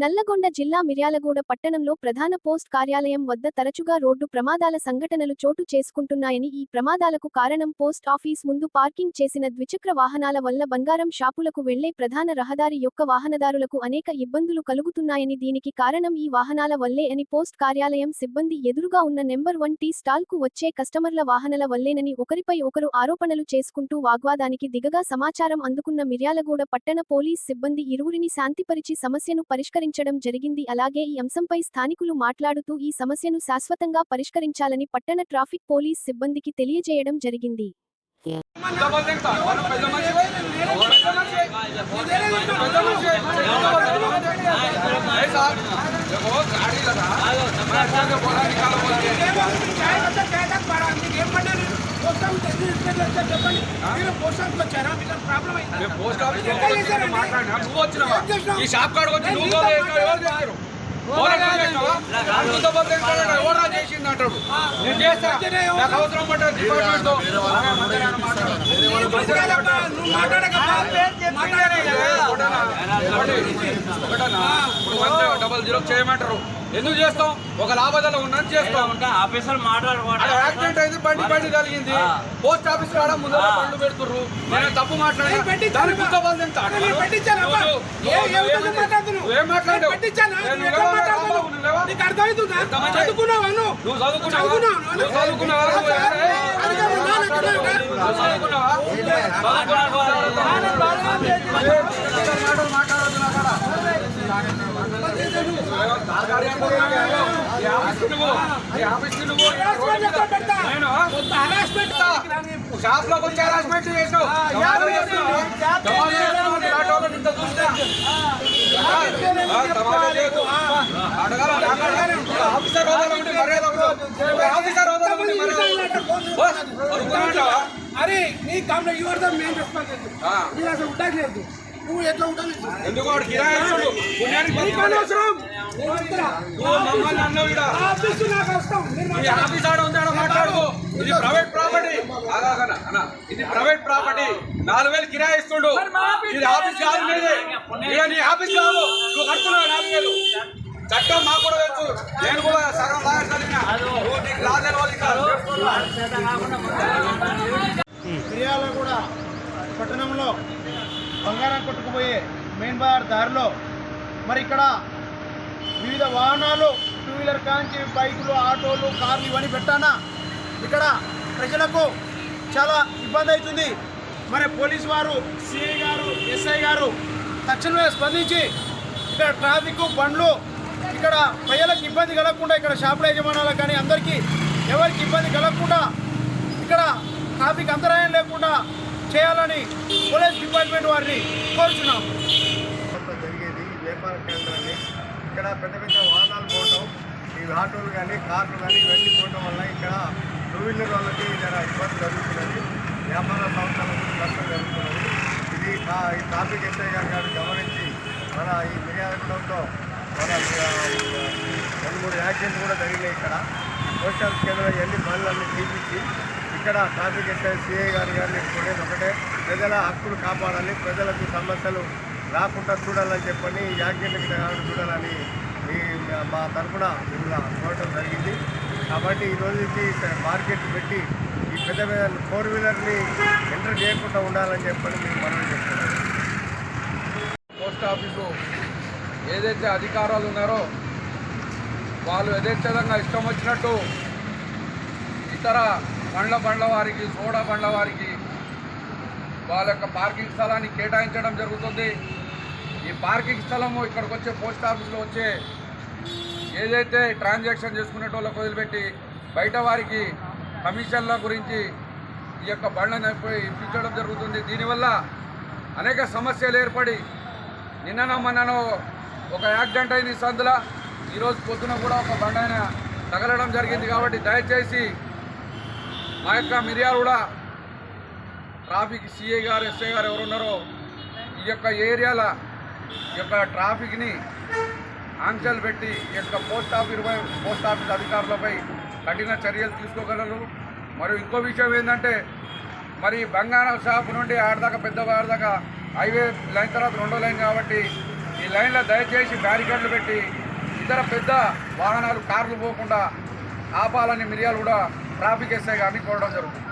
నల్లగొండ జిల్లా మిర్యాలగూడ పట్టణంలో ప్రధాన పోస్ట్ కార్యాలయం వద్ద తరచుగా రోడ్డు ప్రమాదాల సంఘటనలు చోటు చేసుకుంటున్నాయని ఈ ప్రమాదాలకు కారణం పోస్ట్ ఆఫీస్ ముందు పార్కింగ్ చేసిన ద్విచక్ర వాహనాల వల్ల బంగారం షాపులకు వెళ్ళే ప్రధాన రహదారి యొక్క వాహనదారులకు అనేక ఇబ్బందులు కలుగుతున్నాయని దీనికి కారణం ఈ వాహనాల వల్లే అని పోస్ట్ కార్యాలయం సిబ్బంది ఎదురుగా ఉన్న నెంబర్ వన్ టీ స్టాల్కు వచ్చే కస్టమర్ల వాహనాల వల్లేనని ఒకరిపై ఒకరు ఆరోపణలు చేసుకుంటూ వాగ్వాదానికి దిగగా సమాచారం అందుకున్న మిర్యాలగూడ పట్టణ పోలీస్ సిబ్బంది ఇరువురిని శాంతిపరిచి సమస్యను పరిష్కరించడం జరిగింది అలాగే ఈ అంశంపై స్థానికులు మాట్లాడుతూ ఈ సమస్యను శాశ్వతంగా పరిష్కరించాలని పట్టణ ట్రాఫిక్ పోలీస్ సిబ్బందికి తెలియజేయడం జరిగింది డబల్ తింటా మనం పెద్ద మనిషి పెద్ద మనిషి పెద్ద మనిషి ఏ సార్ देखो गाड़ी लगा ये పోస్ట్ ఆఫీస్ వచ్చి మాట్లాడినా? నువ్వు వచ్చినావా? ఈ షాప్ కాడికి వచ్చి నువ్వు? ఎవరు చేశారు డబల్ జీరో చేయమంటారు. ఎందుకు చేస్తాం ఒక లాభదాల ఉన్నది చేస్తాం ఆఫీసర్ మాట్లాడుకోవడం అక్కడ యాక్సిడెంట్ అయింది బండి బండి కలిగింది పోస్ట్ ఆఫీస్ కాడ ముందర బండ్లు పెడుతుర్రు నేను తప్పు మాట్లాడి తింటా నువ్వేం మాట్లాడావు చదువుకున్నావా నువ్వు షాప్లోకి వచ్చి హరాస్మెంట్ అడగాలి. ఆఫీసర్ హోదాలో మర్యాద హోదాలో మర్యాద? అరే నీ కామ్లో you are the main responsibility ఆ. నీ అసలు ఉండట్లేదు నువ్వు ఎట్లా ఉండలేదు ఎందుకు? పుణ్యానికి ఆఫీసు ఆడ ఉంది ఆడ మాట్లాడుకో. ఇది ప్రైవేట్ ప్రాపర్టీ ఆగాగన అన్న ఇది ప్రైవేట్ ప్రాపర్టీ నాలుగు వేలు కిరాయి ఇస్తుండు. ఇది ఆఫీస్ కాదు మీది. ఇక నీ ఆఫీస్ కాదు. నువ్వు కడుతున్నావు నాలుగు వేలు. చట్టం మాకు కూడా తెలుసు. నేను కూడా సగం చదివినా పట్టణంలో బంగారం కొట్టుకుపోయే మెయిన్ బజార్ దారిలో. మరి ఇక్కడ వివిధ వాహనాలు టూ వీలర్ కాంచి బైకులు ఆటోలు కార్లు ఇవన్నీ పెట్టానా? ఇక్కడ ప్రజలకు చాలా ఇబ్బంది అవుతుంది. మరి పోలీసు వారు సిఐ గారు ఎస్ఐ గారు తక్షణమే స్పందించి ఇక్కడ ట్రాఫిక్ బండ్లు ఇక్కడ ప్రజలకు ఇబ్బంది కలగకుండా ఇక్కడ షాపుల యజమానాలకు కానీ అందరికీ ఎవరికి ఇబ్బంది కలగకుండా ఇక్కడ ట్రాఫిక్ అంతరాయం లేకుండా చేయాలని పోలీస్ డిపార్ట్మెంట్ వారిని కోరుచున్నాం జరిగేది వ్యాపార కేంద్రాన్ని ఇక్కడ పెద్ద పెద్ద వాహనాలు పోవటం ఈ ఆటోలు కానీ కార్లు కానీ ఇవన్నీ పోవటం వల్ల ఇక్కడ టూ వీలర్ వాళ్ళకి జర ఇబ్బంది జరుగుతున్నది. వ్యాపార సంస్థలకు నష్టం జరుగుతున్నది. ఇది ఈ ట్రాఫిక్ ఎస్ఐ గారు గారు గమనించి మన ఈ మిర్యాలగూడెంలో మన రెండు మూడు యాక్సిడెంట్ కూడా జరిగినాయి ఇక్కడ. పోస్ట్ ఆఫీస్ కేంద్రం ఎన్ని బండ్లన్నీ తీపించి ఇక్కడ ట్రాఫిక్ ఎస్ఐ సిఐ గారు గారిని కొనేది ఒకటే ప్రజల హక్కులు కాపాడాలి ప్రజలకు సమస్యలు రాకుండా చూడాలని చెప్పని ఈ కాకుండా చూడాలని మా తరఫున చూడటం జరిగింది. కాబట్టి ఈ రోజు మార్కెట్ పెట్టి ఈ పెద్ద పెద్ద ఫోర్ వీలర్ని ఎంటర్ చేయకుండా ఉండాలని చెప్పని మేము మనం చెప్తున్నాం పోస్ట్ ఆఫీసు ఏదైతే అధికారాలు ఉన్నారో వాళ్ళు యథేచ్ఛంగా ఇష్టం వచ్చినట్టు ఇతర బండ్ల బండ్ల వారికి సోడా బండ్ల వారికి వాళ్ళ యొక్క పార్కింగ్ స్థలాన్ని కేటాయించడం జరుగుతుంది. ఈ పార్కింగ్ స్థలము ఇక్కడికి వచ్చే పోస్ట్ ఆఫీస్లో వచ్చే ఏదైతే ట్రాన్సాక్షన్ చేసుకునేటోళ్ళకి వదిలిపెట్టి బయట వారికి కమిషన్ల గురించి ఈ యొక్క బండ్లను ఇప్పించడం జరుగుతుంది. దీనివల్ల అనేక సమస్యలు ఏర్పడి నిన్ననో మొన్ననో ఒక యాక్సిడెంట్ అయింది సందులో. ఈరోజు పొద్దున కూడా ఒక బండ తగలడం జరిగింది కాబట్టి దయచేసి మా యొక్క మిర్యాలు కూడా ట్రాఫిక్ సిఐ గారు ఎస్ఐ గారు ఎవరున్నారో ఈ యొక్క ఏరియాల ఈ యొక్క ట్రాఫిక్ని ఆంక్షలు పెట్టి ఈ యొక్క పోస్ట్ ఆఫీస్ పోస్ట్ ఆఫీస్ అధికారులపై కఠిన చర్యలు తీసుకోగలరు. మరియు ఇంకో విషయం ఏంటంటే మరి బంగారం షాప్ నుండి ఆడదాకా పెద్ద ఆడదాకా హైవే లైన్ తర్వాత రెండో లైన్ కాబట్టి ఈ లైన్లో దయచేసి బ్యారికేడ్లు పెట్టి ఇతర పెద్ద వాహనాలు కార్లు పోకుండా ఆపాలని మిరియాలు కూడా ట్రాఫిక్ ఎస్ఐ గారిని కోరడం జరుగుతుంది.